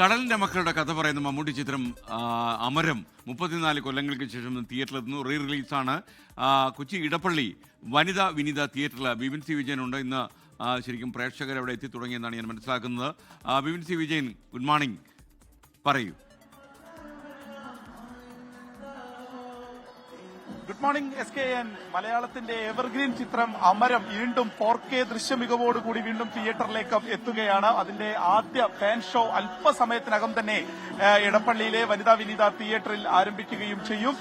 കടലിന്റെ മക്കളുടെ കഥ പറയുന്ന മമ്മൂട്ടി ചിത്രം അമരം. മുപ്പത്തിനാല് കൊല്ലങ്ങൾക്ക് ശേഷം തിയേറ്ററിലെത്തുന്നു. റീ റിലീസാണ് കൊച്ചി ഇടപ്പള്ളി വനിത വിനിത തിയേറ്ററിൽ ബിപിൻ സി വിജയനുണ്ട് ഇന്ന് ശരിക്കും പ്രേക്ഷകർ അവിടെ എത്തി തുടങ്ങിയെന്നാണ് ഞാൻ മനസ്സിലാക്കുന്നത്. Bipin C Vijayan good morning. പറയൂ. Good morning S K N മലയാളത്തിന്റെ എവർഗ്രീൻ ചിത്രം അമരം വീണ്ടും ഫോർ കെ ദൃശ്യമികവോടുകൂടി വീണ്ടും തിയേറ്ററിലേക്ക് എത്തുകയാണ്. അതിന്റെ ആദ്യ ഫാൻ ഷോ അല്പസമയത്തിനകം തന്നെ ഇടപ്പള്ളിയിലെ വനിതാ വിനീത തിയേറ്ററിൽ ആരംഭിക്കുകയും ചെയ്യും.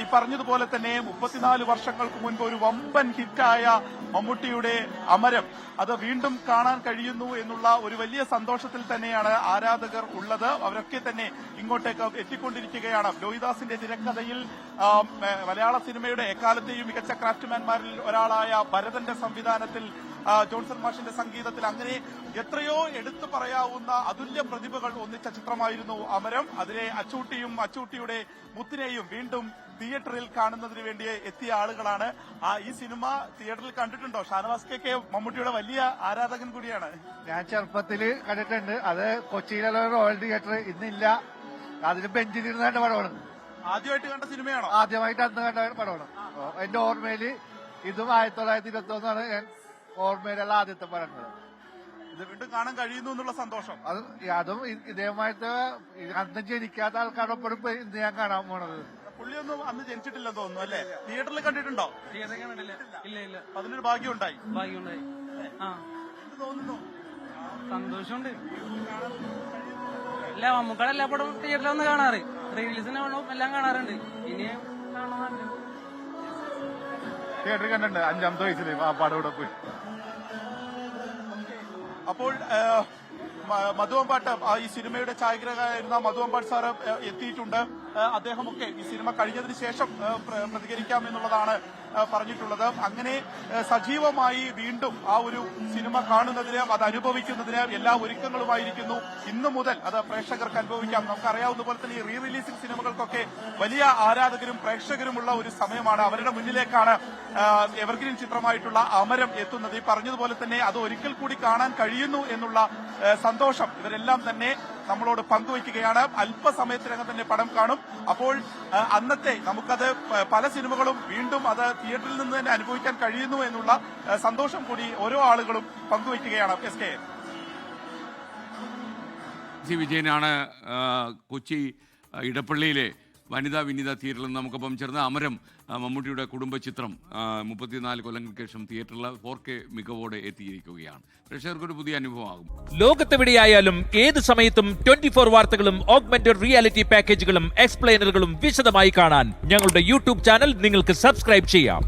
ഈ പറഞ്ഞതുപോലെ തന്നെ മുപ്പത്തിനാല് വർഷങ്ങൾക്ക് മുൻപ് ഒരു വമ്പൻ ഹിറ്റായ മമ്മൂട്ടിയുടെ അമരം അത് വീണ്ടും കാണാൻ കഴിയുന്നു എന്നുള്ള ഒരു വലിയ സന്തോഷത്തിൽ തന്നെയാണ് ആരാധകർ ഉള്ളത്. അവരൊക്കെ തന്നെ ഇങ്ങോട്ടേക്ക് എത്തിക്കൊണ്ടിരിക്കുകയാണ്. ലോഹിദാസിന്റെ തിരക്കഥയിൽ മലയാള സിനിമയുടെ എക്കാലത്തെയും മികച്ച ക്രാഫ്റ്റ്മാൻമാരിൽ ഒരാളായ ഭരതന്റെ സംവിധാനത്തിൽ ജോൺസൺ മാഷിന്റെ സംഗീതത്തിൽ അങ്ങനെ എത്രയോ എടുത്തു പറയാവുന്ന അതുല്യ പ്രതിഭകൾ ഒന്നിച്ച ചിത്രമായിരുന്നു അമരം അതിനെ അച്ചൂട്ടിയും അച്ചൂട്ടിയുടെ മുത്തിനെയും വീണ്ടും തിയേറ്ററിൽ കാണുന്നതിന് വേണ്ടി എത്തിയ ആളുകളാണ്. ആ ഈ സിനിമ തിയേറ്ററിൽ കണ്ടിട്ടുണ്ടോ? ഷാനവാസ് കെ കെ മമ്മൂട്ടിയുടെ വലിയ ആരാധകൻ കൂടിയാണ്. ഞാൻ ചെറുപ്പത്തിൽ കണ്ടിട്ടുണ്ട്. അത് കൊച്ചിയിലുള്ള റോയൽ തിയേറ്റർ ഇന്നില്ല. അതിന് ബെഞ്ചിലിരുന്നാണ്ട് പടമാണ് ആദ്യമായിട്ട് കണ്ട സിനിമയാണോ? ആദ്യമായിട്ട് അന്ന് കണ്ട പടമാണ്. എന്റെ ഓർമ്മയിൽ ഇതും ആയിരത്തി തൊള്ളായിരത്തി ഇരുപത്തി ഒന്നാണ് ഞാൻ ഓർമ്മയിലുള്ള ആദ്യത്തെ പടങ്ങൾ ഇത് വീണ്ടും കാണാൻ കഴിയുന്നു എന്നുള്ള സന്തോഷം. അത് അതും ഇതേമായിട്ട് അന്ന് ജനിക്കാത്ത ആൾക്കാരൊപ്പം ഇപ്പൊ ഇന്ന് ഞാൻ കാണാൻ പോണത്. പുള്ളിയൊന്നും അന്ന് ജനിച്ചിട്ടില്ലെന്ന് തോന്നുന്നു അല്ലേ? തിയേറ്ററിൽ കണ്ടിട്ടുണ്ടോ? തിയേറ്ററിൽ കണ്ടിട്ടില്ല. ഇല്ല ഇല്ല. അതിനൊരു ഭാഗ്യം ഉണ്ടായി ഭാഗ്യമുണ്ടായി. ആ. എന്ത് തോന്നുന്നു? സന്തോഷമുണ്ട്. അല്ല മമ്മൂക്കാട് എല്ലാ പടവും തിയേറ്ററിൽ വന്ന് കാണാറ്. പടവും എല്ലാം കാണാറുണ്ട്. ഇനി കാണാറുണ്ട് തിയേറ്റർ കണ്ടിട്ടുണ്ട് അഞ്ചാമത്തെ വയസ്സിൽ ആ പടം പോയി. അപ്പോൾ മധുവമ്പാട്ട് ഈ സിനിമയുടെ ഛായാഗ്രഹകനായിരുന്ന മധുവമ്പാട്ട് സാറ് എത്തിയിട്ടുണ്ട്. അദ്ദേഹമൊക്കെ ഈ സിനിമ കഴിഞ്ഞതിന് ശേഷം പ്രതികരിക്കാം എന്നുള്ളതാണ് പറഞ്ഞിട്ടുള്ളത്. അങ്ങനെ സജീവമായി വീണ്ടും ആ ഒരു സിനിമ കാണുന്നതിന് അത് അനുഭവിക്കുന്നതിന് എല്ലാ ഒരുക്കങ്ങളുമായിരിക്കുന്നു. ഇന്നു മുതൽ അത് പ്രേക്ഷകർക്ക് അനുഭവിക്കാം. നമുക്കറിയാവുന്ന പോലെ തന്നെ ഈ റീ റിലീസിംഗ് സിനിമകൾക്കൊക്കെ വലിയ ആരാധകരും പ്രേക്ഷകരുമുള്ള ഒരു സമയമാണ്. അവരുടെ മുന്നിലേക്കാണ് എവർഗ്രീൻ ചിത്രമായിട്ടുള്ള അമരം എത്തുന്നത്. ഈ പറഞ്ഞതുപോലെ തന്നെ അത് ഒരിക്കൽ കൂടി കാണാൻ കഴിയുന്നു എന്നുള്ള സന്തോഷം. ഇവരെല്ലാം തന്നെ നമ്മളോട് പങ്കുവയ്ക്കുകയാണ്. അല്പസമയത്തിനകം തന്നെ പടം കാണും. അപ്പോൾ അന്നത്തെ നമുക്കത് പല സിനിമകളും വീണ്ടും അത് തിയേറ്ററിൽ നിന്ന് തന്നെ അനുഭവിക്കാൻ കഴിയുന്നു എന്നുള്ള സന്തോഷം കൂടി ഓരോ ആളുകളും പങ്കുവയ്ക്കുകയാണ്. S K. വിജയനാണ് കൊച്ചി ഇടപ്പള്ളിയിലെ വനിതാ വിനിത തിയേറ്ററിൽ നമുക്കൊപ്പം ചേർന്ന അമരം മമ്മൂട്ടിയുടെ കുടുംബ ചിത്രം മുപ്പത്തിനാല് കൊല്ലങ്ങൾക്ക് ശേഷം തിയേറ്ററിൽ ഫോർ കെ മികവോടെ എത്തിയിരിക്കുകയാണ്. പ്രേക്ഷകർക്കൊരു പുതിയ അനുഭവമാകും. ലോകത്തെവിടെയായാലും ഏത് സമയത്തും ട്വന്റി ഫോർ വാർത്തകളും ഓഗ്മെന്റഡ് റിയാലിറ്റി പാക്കേജുകളും എക്സ്പ്ലെയിനറുകളും വിശദമായി കാണാൻ ഞങ്ങളുടെ യൂട്യൂബ് ചാനൽ നിങ്ങൾക്ക് സബ്സ്ക്രൈബ് ചെയ്യാം.